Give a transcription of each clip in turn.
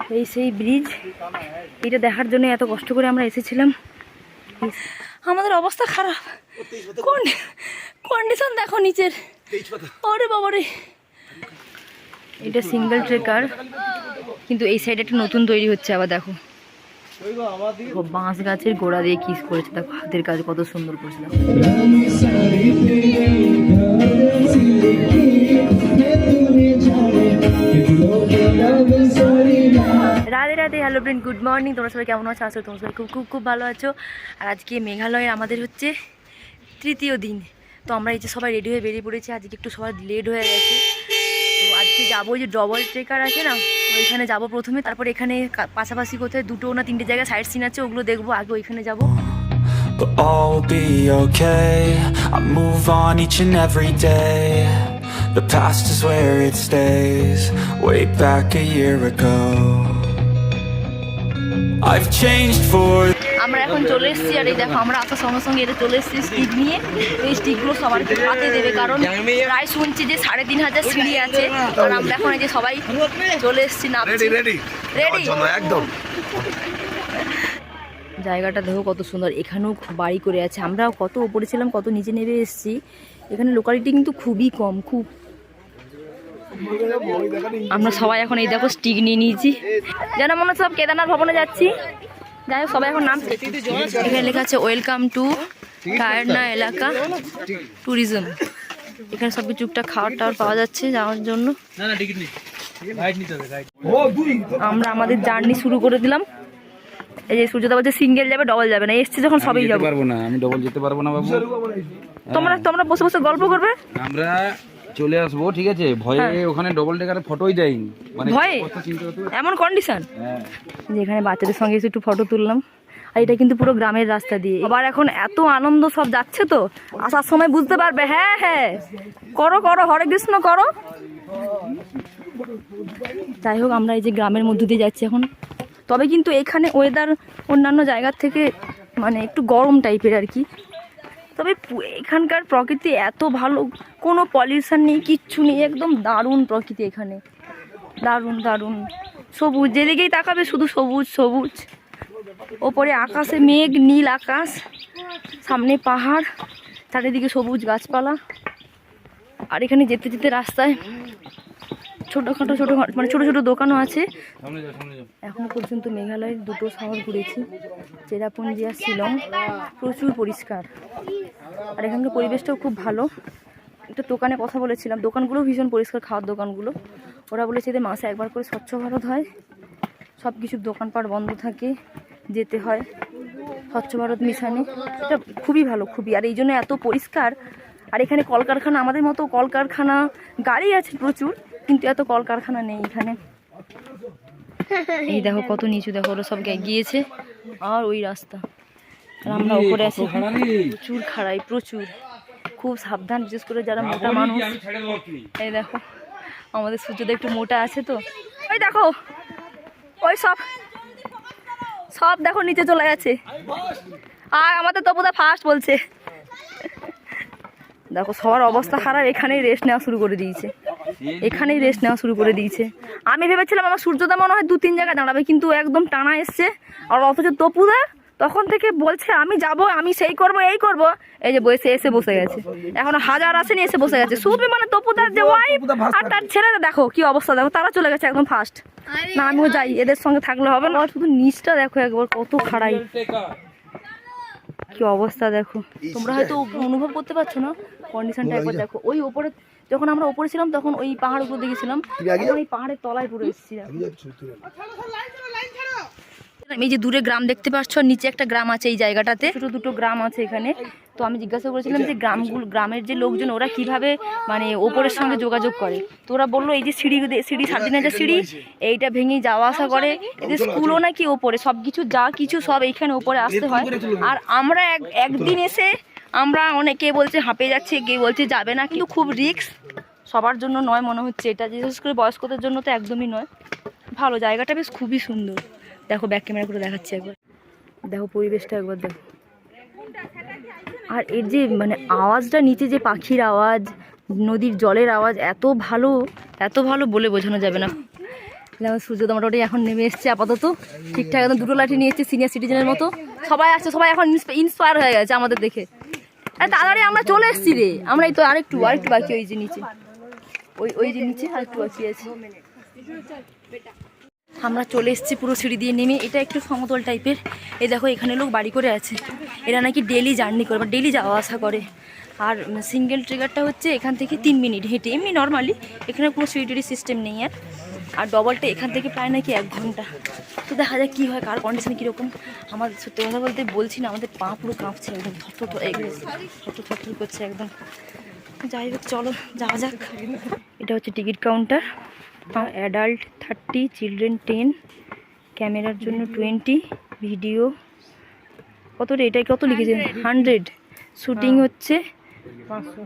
এই সেই ব্রিজ এটা দেখার জন্য এত কষ্ট করে আমরা এসেছিলাম। আমাদের অবস্থা খারাপ। কোন কন্ডিশন দেখো নিচের। ওরে বাবারে। এটা সিঙ্গেল ট্রেকার কিন্তু এই সাইডে একটা নতুন তৈরি হচ্ছে আবার দেখো। ও বাঁশ গাছের গোড়া দিয়ে কিস করেছে। দেখো হাতের কাজ কত সুন্দর করেছে দেখো। Radhe Radhe hello friend good morning তোমরা সবাই কেমন আছো আসো তোমরা সবাই খুব খুব খুব ভালো আছো আর আজকে মেঘালয়ে আমাদের হচ্ছে তৃতীয় দিন তো আমরা এই যে সবাই রেডি হয়ে বেরিয়ে পড়েছি, আজকে একটু সবাই লেট হয়ে গেছে তো আজকে যাব যে ডবল ট্রেকার আছে না ওইখানে যাব প্রথমে তারপর এখানে পাশাপাশি কোথায় দুটো না তিনটে জায়গায় সাইড সিন আছে, ওগুলো দেখব, আগে ওইখানে যাব But all be okay. I move on each and every day. The past is where it stays. Way back a year ago. I've changed for আমরা এখন চলে এসেছি আর এই দেখো আমরা আসার সঙ্গে সঙ্গে এটা চলে এসেছি স্টিক নিয়ে। এই স্টিকগুলো সবার হাতে দেবে কারণ প্রায় শুনছি যে সাড়ে তিন হাজার সিঁড়ি আছে আর আমরা এখন এই যে সবাই চলে এসেছি না রেডি রেডি একদম। জায়গাটা দেখো কত সুন্দর এখানেও বাড়ি করে আছে। আমরাও কত ওপরে ছিলাম কত নিচে নেমে এসেছি। এখানে লোকালিটি কিন্তু খুবই কম খুব আমরা সবাই এখন এই দেখো স্টিক নিয়ে নিয়েছি। যেন মনে সব কেদারনাথ ভবনে যাচ্ছি। যাই হোক সবাই এখন নাম এখানে লেখা আছে ওয়েলকাম টু টায়ারনা এলাকা ট্যুরিজম এখানে সব টুকটাক খাওয়ার টাওয়ার পাওয়া যাচ্ছে যাওয়ার জন্য। আমরা আমাদের জার্নি শুরু করে দিলাম। এই যে সূর্যদা বলছে সিঙ্গেল যাবে ডবল যাবে না। এসছে যখন সবই যাব। পারব না আমি ডবল যেতে পারব না বাবু। তোমরা তোমরা বসে বসে গল্প করবে? আমরা চলে আসব ঠিক আছে? ভয়ে ওখানে ডবল ডেকারে ফটোই দেয়নি। মানে ভয়ে? এমন কন্ডিশন হ্যাঁ। যেখানে বাচ্চাদের সঙ্গে একটু ফটো তুললাম। আর এটা কিন্তু পুরো গ্রামের রাস্তা দিয়ে। আবার এখন এত আনন্দ সব যাচ্ছে তো? আসার সময় বুঝতে পারবে। হ্যাঁ হ্যাঁ। করো করো। হরে কৃষ্ণ করো। যাই হোক আমরা এই যে গ্রামের মধ্য দিয়ে যাচ্ছি এখন। তবে কিন্তু এখানে ওয়েদার অন্যান্য জায়গার থেকে মানে একটু গরম টাইপের আর কি। তবে এখানকার প্রকৃতি এত ভালো কোনো পলিউশন নেই কিচ্ছু নেই একদম দারুণ প্রকৃতি এখানে। দারুণ দারুণ। সবুজ যেদিকেই তাকাবে শুধু সবুজ সবুজ। ওপরে আকাশে মেঘ নীল আকাশ সামনে পাহাড় চারিদিকে সবুজ গাছপালা। আর এখানে যেতে যেতে রাস্তায় ছোটোখাটো ছোটো মানে ছোটো ছোটো দোকানও আছে। সামনে যাও সামনে যাও। এখনও পর্যন্ত মেঘালয়ের দুটো শহর ঘুরেছি চেরাপুঞ্জি আর শিলং। প্রচুর পরিষ্কার। আর এখানকার পরিবেশটাও খুব ভালো। একটা দোকানে কথা বলেছিলাম দোকানগুলো ভীষণ পরিষ্কার খাওয়ার দোকানগুলো। ওরা বলেছে যে মাসে একবার করে স্বচ্ছ ভারত হয়। সব কিছু দোকানপাট বন্ধ থাকে, যেতে হয়। স্বচ্ছ ভারত মিশনে। এটা খুবই ভালো, খুবই। আর এই জন্য এত পরিষ্কার। আর এখানে কলকারখানা, আমাদের মতো কলকারখানা গাড়ি আছে প্রচুর, কিন্তু এত কলকারখানা নেই এখানে। এই দেখো কত নিচু দেখো, ওরা সব গিয়েছে। আর ওই রাস্তা। আর আমরা উপরে আছি। প্রচুর খাড়াই প্রচুর। খুব সাবধান বিশেষ করে যারা মোটা মানুষ। এই দেখো আমাদের সূর্যটা একটু মোটা আছে তো। ওই দেখো ওই সব। সব দেখো নিচে চলে গেছে। আর আমাদের তপুদা ফার্স্ট বলছে। দেখো সবার অবস্থা খারাপ এখানেই রেস্ট নেওয়া শুরু করে দিয়েছে। এখানেই রেস্ট নেওয়া শুরু করে দিয়েছে। আমি ভেবেছিলাম আমার সূর্যদা মনে হয় দু তিন জায়গায় দাঁড়াবে কিন্তু একদম টানা এসছে। আর অথচ তপুদা তখন থেকে বলছে আমি যাব আমি সেই করব এই করব। এই যে বসে এসে বসে গেছে। এখন হাজার আসেনি এসে বসে গেছে। সুপি মানে তপুদার যে ওয়াইফ আর তার ছেলেরা দেখো কি অবস্থা। দেখো তারা চলে গেছে একদম ফার্স্ট না আমিও যাই এদের সঙ্গে থাকলে হবে না। শুধু নিচটা দেখো একবার কত খাড়াই। কি অবস্থা দেখো। তোমরা হয়তো অনুভব করতে পারছ না কন্ডিশনটা একবার দেখো। ওই ওপরে যখন আমরা ওপরে ছিলাম তখন ওই পাহাড় উপর দেখেছিলাম এখন এই পাহাড়ের তলায় পুরো এসেছিলাম এই যে দূরে গ্রাম দেখতে পাচ্ছ আর নিচে একটা গ্রাম আছে এই জায়গাটাতে। ছোট দুটো গ্রাম আছে এখানে। তো আমি জিজ্ঞাসা করেছিলাম যে গ্রামগুলো গ্রামের যে লোকজন ওরা কীভাবে মানে ওপরের সঙ্গে যোগাযোগ করে? তো ওরা বলল এই যে সিঁড়ি সিঁড়ি সাত দিনের যে সিঁড়ি এইটা ভেঙে যাওয়া আসা করে। এদের স্কুলও নাকি ওপরে সব কিছু যা কিছু সব এইখানে ওপরে আসতে হয়। আর আমরা এক একদিন এসে আমরা অনেকে বলছে হাঁপে যাচ্ছে কে বলছে যাবে না কিন্তু খুব রিস্ক সবার জন্য নয় মনে হচ্ছে এটা। বিশেষ করে বয়স্কদের জন্য তো একদমই নয়। ভালো জায়গাটা বেশ খুবই সুন্দর। দেখো ব্যাক ক্যামেরা করে দেখাচ্ছি একবার। দেখো পরিবেশটা একবার দেখো। আর এর যে মানে আওয়াজটা নিচে যে পাখির আওয়াজ, নদীর জলের আওয়াজ, এত ভালো এত ভালো বলে বোঝানো যাবে না। যেমন সূর্য মোটামুটি এখন নেমে এসছে আপাতত। ঠিকঠাক একদম দুটো লাঠি নিয়ে এসছে সিনিয়র সিটিজেনের মতো। সবাই আসছে, সবাই এখন ইন্সপায়ার হয়ে গেছে আমাদের দেখে। আরে তাড়াতাড়ি আমরা চলে এসেছি রে। আমরা এই তো আরেকটু আরেকটু বাকি ওই যে নিচে। ওই ওই যে নিচে আরেকটু বাকি আছে। আমরা চলে এসেছি পুরো সিঁড়ি দিয়ে নেমে। এটা একটু সমতল টাইপের। এই দেখো, এখানে লোক বাড়ি করে আছে। এরা নাকি ডেলি জার্নি করে, বা ডেলি যাওয়া আসা করে। আর সিঙ্গেল ট্রিগারটা হচ্ছে এখান থেকে তিন মিনিট হেঁটে। এমনি নর্মালি এখানে কোনো সিঁড়ি সিস্টেম নেই আর। আর ডবলটা এখান থেকে প্রায় নাকি এক ঘণ্টা। তো দেখা যাক কী হয়, কার কন্ডিশন কীরকম। আমার সত্যি কথা বলতে বলছি না, আমাদের পা পুরো কাঁপছে একদম থর থর থর করছে একদম। যাই হোক, চলো, যাওয়া যাক। এটা হচ্ছে ticket counter adult thirty children ten ক্যামেরার জন্য টোয়েন্টি ভিডিও কত রে এটা কত লিখেছে? হান্ড্রেড শুটিং হচ্ছে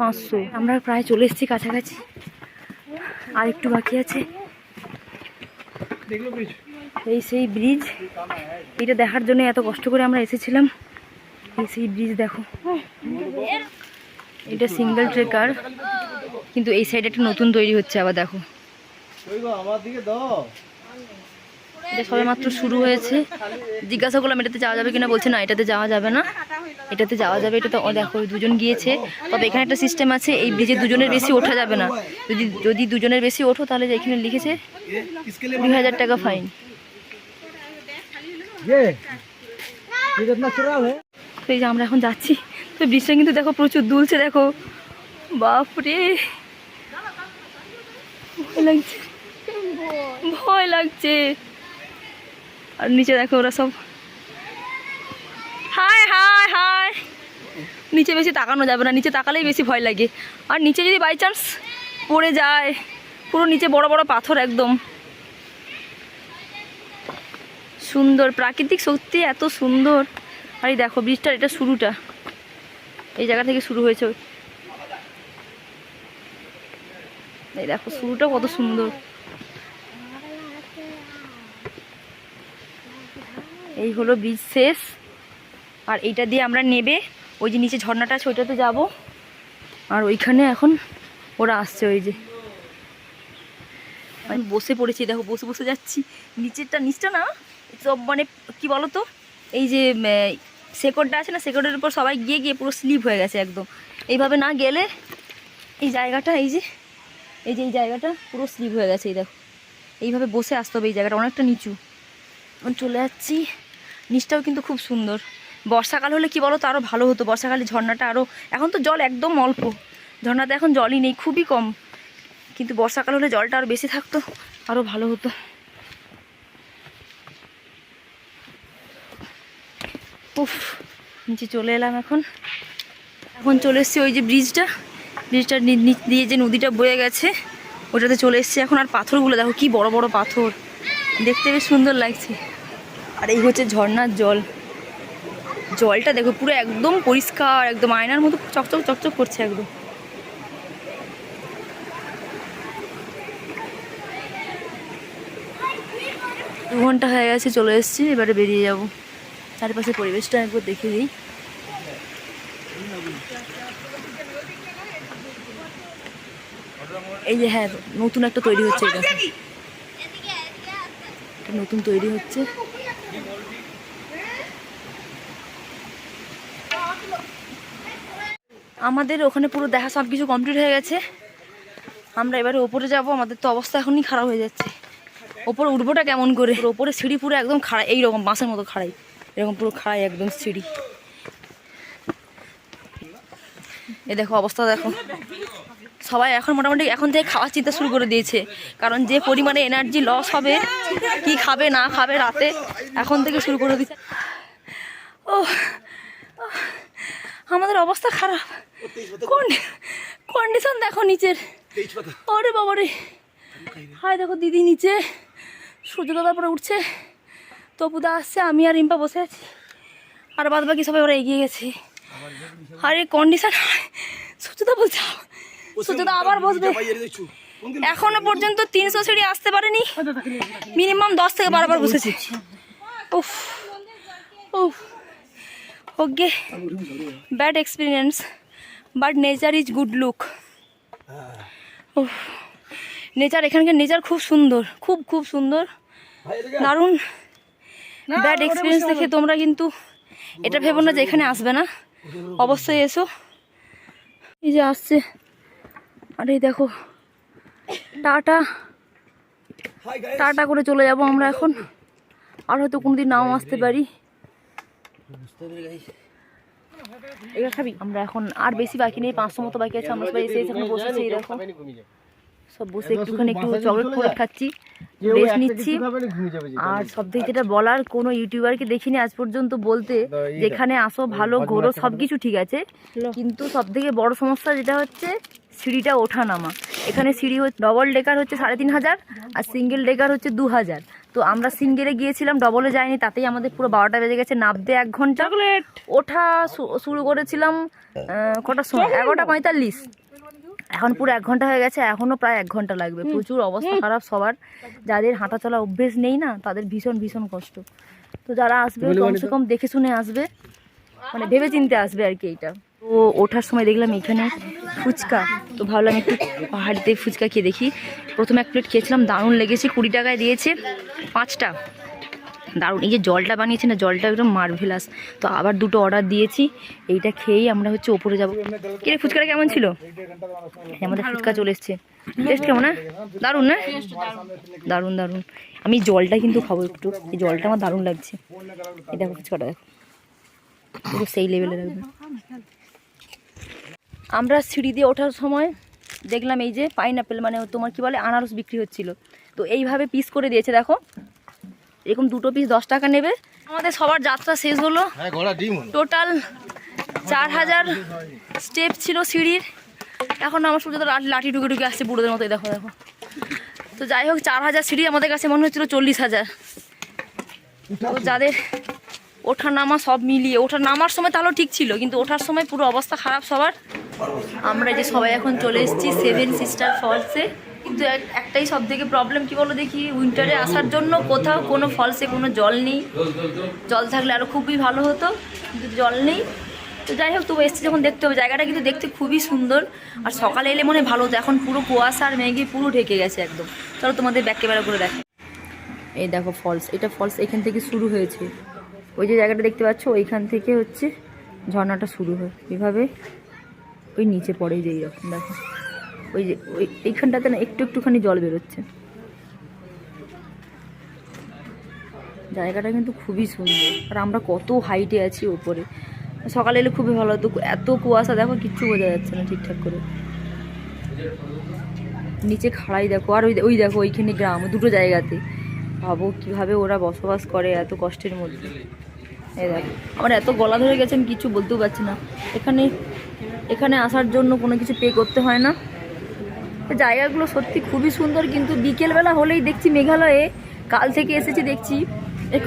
পাঁচশো। আমরা প্রায় চলে এসেছি কাছাকাছি। আর একটু বাকি আছে। এই সেই ব্রিজ এটা দেখার জন্য এত কষ্ট করে আমরা এসেছিলাম। এই সেই ব্রিজ দেখো। এটা সিঙ্গেল ট্রেকার কিন্তু এই সাইডে একটা নতুন তৈরি হচ্ছে আবার দেখো। এটা সবে মাত্র শুরু হয়েছে। জিজ্ঞাসা করলাম এটাতে যাওয়া যাবে কিনা? বলছে না এটাতে যাওয়া যাবে না। এটাতে যাওয়া যাবে এটা তো ও দেখো দুজন গিয়েছে। তবে এখানে একটা সিস্টেম আছে এই ব্রিজে দুজনের বেশি ওঠা যাবে না। যদি যদি দুজনের বেশি ওঠো তাহলে এখানে লিখেছে দুই হাজার টাকা ফাইন তো এই যে আমরা এখন যাচ্ছি। তো ব্রিজটা কিন্তু দেখো প্রচুর দুলছে দেখো। বাপরে! লাগছে। ভয় লাগছে। আর নিচে দেখো ওরা সব। হাই হাই হাই নিচে বেশি তাকানো যাবে না, নিচে তাকালেই বেশি ভয় লাগে। আর নিচে যদি বাই চান্স পড়ে যায়, পুরো নিচে বড় বড় পাথর একদম। সুন্দর, প্রাকৃতিক সত্যি এত সুন্দর। আর এই দেখো ব্রিজটার এটা শুরুটা। এই জায়গা থেকে শুরু হয়েছে। এই দেখো, শুরুটা কত সুন্দর। এই হলো ব্রিজ শেষ আর এইটা দিয়ে আমরা নেবে। ওই যে নিচে ঝর্ণাটা আছে ওইটাতে যাব। আর ওইখানে এখন ওরা আসছে ওই যে। আমি বসে পড়েছি দেখো বসে বসে যাচ্ছি। নিচেরটা নিচটা না সব মানে কি বলো তো এই যে উম, শেকড়টা আছে না শেকড়ের উপর সবাই গিয়ে গিয়ে পুরো স্লিপ হয়ে গেছে একদম। এইভাবে না গেলে এই জায়গাটা এই যে এই যে এই জায়গাটা পুরো স্লিপ হয়ে গেছে এই দেখো। এইভাবে বসে আসতে হবে এই জায়গাটা অনেকটা নিচু। চলে যাচ্ছি। নিচটাও কিন্তু খুব সুন্দর। বর্ষাকাল হলে কি বলো তো আরও ভালো হতো। বর্ষাকালে ঝর্ণাটা আরও এখন তো জল একদম অল্প। ঝর্ণাতে এখন জলই নেই, খুবই কম। কিন্তু বর্ষাকাল হলে জলটা আরও বেশি থাকতো আরও ভালো হতো। উফ, নিচে চলে এলাম এখন। এখন চলে এসছি ওই যে ব্রিজটা। ব্রিজটার দিয়ে যে নদীটা বয়ে গেছে, ওটাতে চলে এসছি। এখন আর পাথরগুলো দেখো, কি বড় বড় পাথর। দেখতে বেশ সুন্দর লাগছে। আর এই হচ্ছে ঝর্নার জল। জলটা দেখো পুরো একদম পরিষ্কার, একদম আয়নার মতো চকচক চকচক করছে একদম। দু ঘণ্টা হয়ে গেছে, চলে এসেছি, এবারে বেরিয়ে যাব। চারপাশে পরিবেশটা একবার দেখে দিই। এই যে হ্যাঁ নতুন একটা তৈরি হচ্ছে এটা। নতুন তৈরি হচ্ছে। আমাদের ওখানে পুরো দেখা সব কিছু কমপ্লিট হয়ে গেছে। আমরা এবারে ওপরে যাব, আমাদের তো অবস্থা এখনই খারাপ হয়ে যাচ্ছে। ওপরে উঠবোটা কেমন করে? ওপরে সিঁড়ি পুরো একদম খাড়াই এইরকম বাঁশের মতো খাড়াই। এরকম পুরো খাড়াই একদম সিঁড়ি। এ দেখো অবস্থা দেখো। সবাই এখন মোটামুটি এখন থেকে খাওয়ার চিন্তা শুরু করে দিয়েছে। কারণ যে পরিমাণে এনার্জি লস হবে, কি খাবে, না খাবে রাতে, এখন থেকে শুরু করে দিচ্ছে। ও আমাদের অবস্থা খারাপ। কন্ডিশন দেখো নিচের। ওরে বাবারে। হাই দেখো দিদি নিচে। সূর্য দাদা পরে উঠছে। তপুদা আসছে আমি আর রিম্পা বসে আছি। আর বাদ বাকি সবাই ওরা এগিয়ে গেছে। আরে কন্ডিশন সূর্যদা বলছে সূর্যদা আবার বসবে। এখনও পর্যন্ত তিনশো সিঁড়ি আসতে পারেনি। মিনিমাম দশ থেকে বারো বার বসেছে। উফ। উফ। Okay. Bad experience but nature is good look. Nature এখানকার নেচার খুব সুন্দর খুব খুব সুন্দর। দারুণ ব্যাড এক্সপিরিয়েন্স দেখে তোমরা কিন্তু এটা ভেবো না যে এখানে আসবে না। অবশ্যই এসো। এই যে আসছে। আর এই দেখো টাটা। টাটা করে চলে যাব আমরা এখন। আর হয়তো কোনোদিন নাও আসতে পারি। এগুলো খাবি? আমরা এখন আর বেশি বাকি নেই পাঁচশো মতো বাকি আছে আমরা সবাই এসে এসে এখন বসেছি এরকম সব বসে একটুখানি একটু চকলেট ফকলেট খাচ্ছি রেস্ট নিচ্ছি। আর সব থেকে যেটা বলার কোনো ইউটিউবারকে দেখিনি আজ পর্যন্ত বলতে যেখানে আসো ভালো ঘোরো সব কিছু ঠিক আছে। কিন্তু সব থেকে বড় সমস্যা যেটা হচ্ছে সিঁড়িটা ওঠা নামা এখানে সিঁড়ি হচ্ছে ডবল ডেকার হচ্ছে সাড়ে তিন হাজার আর সিঙ্গেল ডেকার হচ্ছে দু হাজার। তো আমরা সিঙ্গেলে গিয়েছিলাম ডবলে যাইনি তাতেই আমাদের পুরো বারোটা বেজে গেছে নামতে এক ঘণ্টা। ওঠা শুরু করেছিলাম কটার সময়? এগারোটা পঁয়তাল্লিশ। এখন পুরো এক ঘণ্টা হয়ে গেছে এখনও প্রায় এক ঘণ্টা লাগবে। প্রচুর অবস্থা খারাপ সবার। যাদের হাঁটা চলা অভ্যেস নেই না তাদের ভীষণ ভীষণ কষ্ট। তো যারা আসবে কমসে কম দেখে শুনে আসবে। মানে ভেবে চিনতে আসবে আর কি এইটা। তো ওঠার সময় দেখলাম এখানে ফুচকা। তো ভাবলাম একটু পাহাড়িতে ফুচকা খেয়ে দেখি। প্রথমে এক প্লেট খেয়েছিলাম, দারুণ লেগেছে, কুড়ি টাকায় দিয়েছে, পাঁচটা। দারুণ, এই যে জলটা বানিয়েছে না, জলটা একদম মার্ভেলাস। তো আবার দুটো অর্ডার দিয়েছি, এইটা খেয়েই আমরা হচ্ছে ওপরে যাব। কিরে, ফুচকাটা কেমন ছিল? এই আমাদের ফুচকা চলে এসছে। টেস্ট কেমন না দারুণ না? দারুণ দারুণ। আমি জলটা কিন্তু খাব একটু। এই জলটা আমার দারুণ লাগছে। এটা ফুচকাটা, দেখো। সেই লেভেলের একদম আমরা সিঁড়ি দিয়ে ওঠার সময় দেখলাম এই যে পাইনাপেল মানে তোমার কি বলে আনারস বিক্রি হচ্ছিল। তো এইভাবে পিস করে দিয়েছে দেখো। এরকম দুটো পিস দশ টাকা নেবে। আমাদের সবার যাত্রা শেষ হলো। টোটাল চার হাজার স্টেপ ছিল সিঁড়ির। এখন আমার শুধু লাঠি ঢুকে ঢুকে আসছে বুড়োদের মতো দেখো দেখো। তো যাই হোক চার হাজার সিঁড়ি আমাদের কাছে মনে হচ্ছিল চল্লিশ হাজার। তো যাদের ওঠা নামা সব মিলিয়ে ওঠা নামার সময় তাহলেও ঠিক ছিল কিন্তু ওঠার সময় পুরো অবস্থা খারাপ সবার। আমরা যে সবাই এখন চলে এসেছি সেভেন সিস্টার ফলসে কিন্তু একটাই সব থেকে প্রবলেম কি বলো দেখি? উইন্টারে আসার জন্য কোথাও কোনো ফলসে কোনো জল নেই। জল থাকলে আরও খুবই ভালো হতো, কিন্তু জল নেই। তো যাই হোক তবু এসছি যখন দেখতে হবে। জায়গাটা কিন্তু দেখতে খুবই সুন্দর। আর সকালে এলে মনে ভালো হতো। এখন পুরো কুয়াশা আর মেঘে পুরো ঢেকে গেছে একদম। চলো তোমাদের ব্যাক ক্যামেরা করে দেখো এই দেখো ফলস এটা ফলস এখান থেকে শুরু হয়েছে। ওই যে জায়গাটা দেখতে পাচ্ছ, ওইখান থেকে হচ্ছে ঝর্ণাটা শুরু হয়। এভাবে ওই নিচে পড়ে যে এইরকম দেখো। ওই যে, ওই এইখানটাতে না একটু একটুখানি জল বেরোচ্ছে। জায়গাটা কিন্তু খুবই সুন্দর। আর আমরা কত হাইটে আছি ওপরে। সকালে এলে খুবই ভালো হতো এত কুয়াশা, দেখো, কিচ্ছু বোঝা যাচ্ছে না ঠিকঠাক করে। নিচে খাড়াই, দেখো। আর ওই ওই দেখো, ওইখানে গ্রাম, দুটো জায়গাতে। ভাবো কীভাবে ওরা বসবাস করে এত কষ্টের মধ্যে। এই দেখো। আমার এত গলা ধরে গেছে, আমি কিছু বলতেও পারছি না। এখানে এখানে আসার জন্য কোনো কিছু পে করতে হয় না। জায়গাগুলো সত্যি খুবই সুন্দর, কিন্তু বিকেলবেলা হলেই দেখছি মেঘালয়ে, কাল থেকে এসেছি দেখছি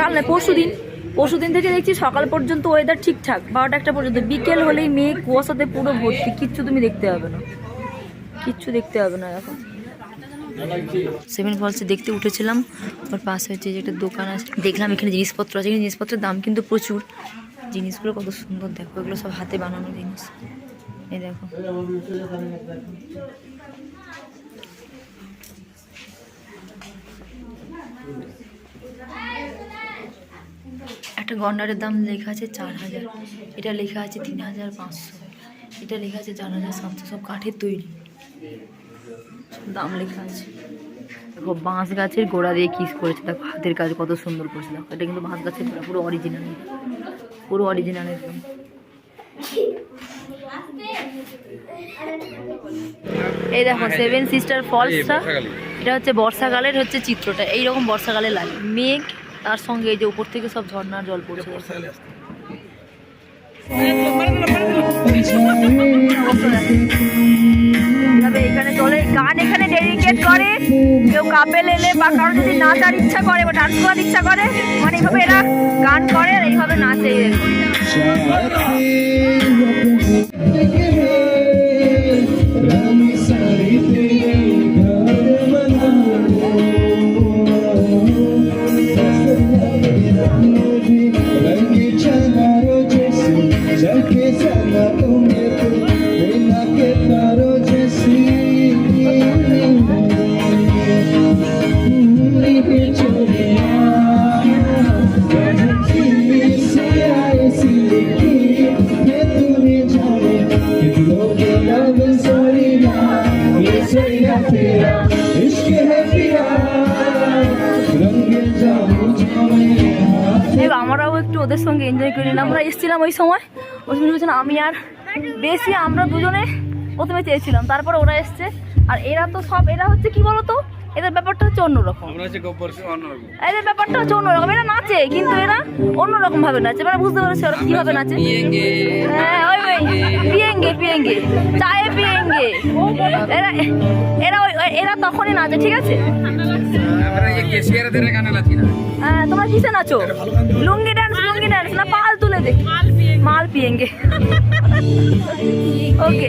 কাল না, পরশু দিন পরশু দিন থেকে দেখছি সকাল পর্যন্ত ওয়েদার ঠিকঠাক, বারোটা একটা পর্যন্ত। বিকেল হলেই মেঘ, কুয়াশাতে পুরো ভর্তি, কিচ্ছু তুমি দেখতে হবে না। কিচ্ছু দেখতে হবে না এখন। সেভেন ফলসে দেখতে উঠেছিলাম, ওর পাশে হচ্ছে যে একটা দোকান আছে, দেখলাম এখানে জিনিসপত্র আছে জিনিসপত্রের দাম কিন্তু প্রচুর। জিনিসগুলো কত সুন্দর, দেখো, এগুলো সব হাতে বানানো জিনিস। এই দেখো। একটা গন্ডারের দাম লেখা আছে চার হাজার। এটা লেখা আছে তিন হাজার পাঁচশো। এটা লেখা আছে চার হাজার সাতশো। সব কাঠের তৈরি। দাম লেখা আছে। দেখো, বাঁশ গাছের গোড়া দিয়ে কিস করেছে? দেখো, হাতের কাজ কত সুন্দর করেছে। দেখো, এটা কিন্তু বাঁশ গাছের গোড়া, পুরো অরিজিনাল পুরো অরিজিনাল একদম। এই দেখো সেভেন সিস্টার ফলসটা এটা হচ্ছে বর্ষাকালের হচ্ছে চিত্রটা। এইরকম বর্ষাকালে লাগে মেঘ তার সঙ্গে এই যে উপর থেকে সব ঝর্ণার জল পড়ছে। এখানে চলে। গান এখানে ডেডিকেট করে। কেউ কাপেল এলে বা কারও যদি নাচার ইচ্ছা করে বা ডান্স করার ইচ্ছা করে মানে এইভাবে এরা গান করে আর এইভাবে নাচে। ওই সময় ওই সময় বলছিলাম আমি আর বেশি আমরা দুজনে প্রথমে চেয়েছিলাম। তারপরে ওরা এসছে। আর এরা তো সব এরা হচ্ছে কি বলতো? এদের ব্যাপারটা হচ্ছে অন্যরকম। এদের ব্যাপারটা হচ্ছে অন্যরকম। এরা নাচে কিন্তু এরা অন্যরকম ভাবে নাচে। মানে বুঝতে পারছি ওরা কীভাবে নাচে? হ্যাঁ ওই ওই পিয়েঙ্গে পিয়েঙ্গে চায়ে পিয়েঙ্গে এরা এরা এরা তখনই নাচে ঠিক আছে? হ্যাঁ তোমরা কিসে নাচো? লুঙ্গি ডান্স লুঙ্গি ডান্স না পাল দে মাল পিয়েঙ্গে ওকে